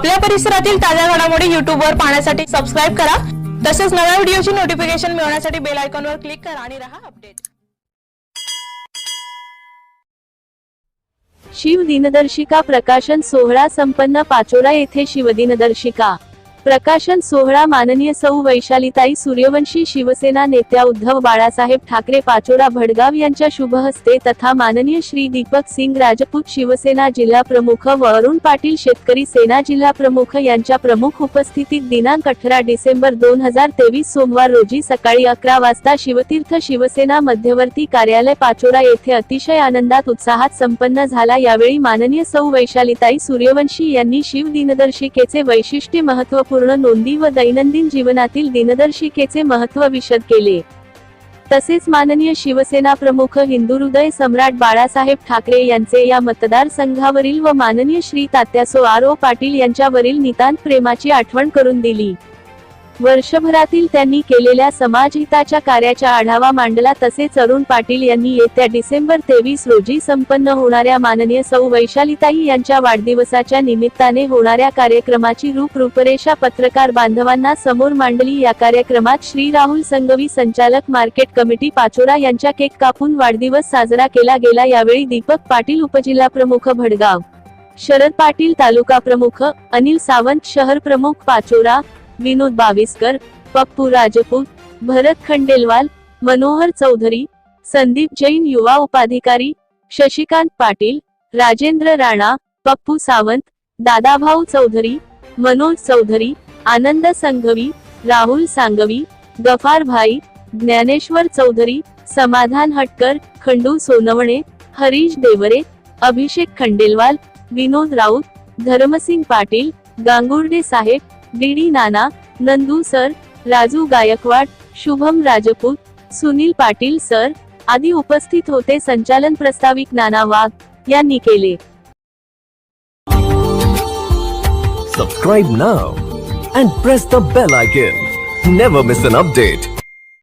आपल्या परिसरातील ताज्या घडामोडी युट्यूब वर पाहण्यासाठी सबस्क्राईब करा. तसेच नव्या व्हिडिओची नोटिफिकेशन मिळवण्यासाठी बेल आयकॉनवर क्लिक करा आणि रहा अपडेट शिव दिनदर्शिका प्रकाशन सोहळा संपन्न पाचोरा येथे शिवदिनदर्शिका प्रकाशन सोहळा माननीय सौ वैशालीताई सूर्यवंशी शिवसेना नेत्या उद्धव बाळासाहेब ठाकरे पाचोरा भडगाव यांच्या शुभ हस्ते तथा माननीय श्री दीपक सिंग राजपूत शिवसेना जिल्हा प्रमुख व अरुण पाटील शेतकरी सेना जिल्हा प्रमुख यांच्या प्रमुख उपस्थितीत दिनांक अठरा डिसेंबर दोन हजार तेवीस सोमवार रोजी सकाळी अकरा वाजता शिवतीर्थ शिवसेना मध्यवर्ती कार्यालय पाचोरा येथे अतिशय आनंदात उत्साहात संपन्न झाला. यावेळी माननीय सौ वैशालीताई सूर्यवंशी यांनी शिव दिनदर्शिकेचे वैशिष्ट्य महत्त्वपूर्ण नोंदी व दैनंदिन जीवनातील दिनदर्शिकेचे महत्त्व विशद केले. तसेच माननीय शिवसेना प्रमुख हिंदुहृदय सम्राट बाळासाहेब ठाकरे यांचे या मतदारसंघावरील व माननीय श्री तात्यासो आर ओ पाटील यांच्यावरील नितांत प्रेमाची आठवण करून दिली. वर्षभरातील त्यांनी केलेल्या समाजहिताच्या कार्याचा आढावा मांडला तसेच अरुण पाटील यांनी येत्या डिसेंबर तेवीस रोजी संपन्न होणाऱ्या माननीय सौ वैशालीताई यांच्या वाढदिवसाच्या निमित्ताने होणाऱ्या कार्यक्रमाची रूप रूपरेषा पत्रकार बांधवांना समोर मांडली. या कार्यक्रमात श्री राहुल संघवी संचालक मार्केट कमिटी पाचोरा यांच्या केक कापून वाढदिवस साजरा केला गेला. यावेळी दीपक पाटील उपजिल्हा प्रमुख भडगाव शरद पाटील तालुका प्रमुख अनिल सावंत शहर प्रमुख पाचोरा विनोद बाविस्कर पप्पू राजपूत भरत खंडेलवाल मनोहर चौधरी संदीप जैन युवा उपाधिकारी शशिकांत पाटील राजेंद्र राणा पप्पू सावंत दादाभाऊ चौधरी मनोज चौधरी आनंद संघवी राहुल सांगवी गफार भाई ज्ञानेश्वर चौधरी समाधान हटकर खंडू सोनवणे हरीश देवरे अभिषेक खंडेलवाल विनोद राऊत धर्मसिंग पाटील गांगुर्डे साहेब DD Nana Nandu sir Raju Gaikwad Shubham Rajput Sunil Patil sir आदी उपस्थित होते संचालन प्रस्ताविक नाना वाघ यांनी केले. Subscribe now and press the bell icon never miss an update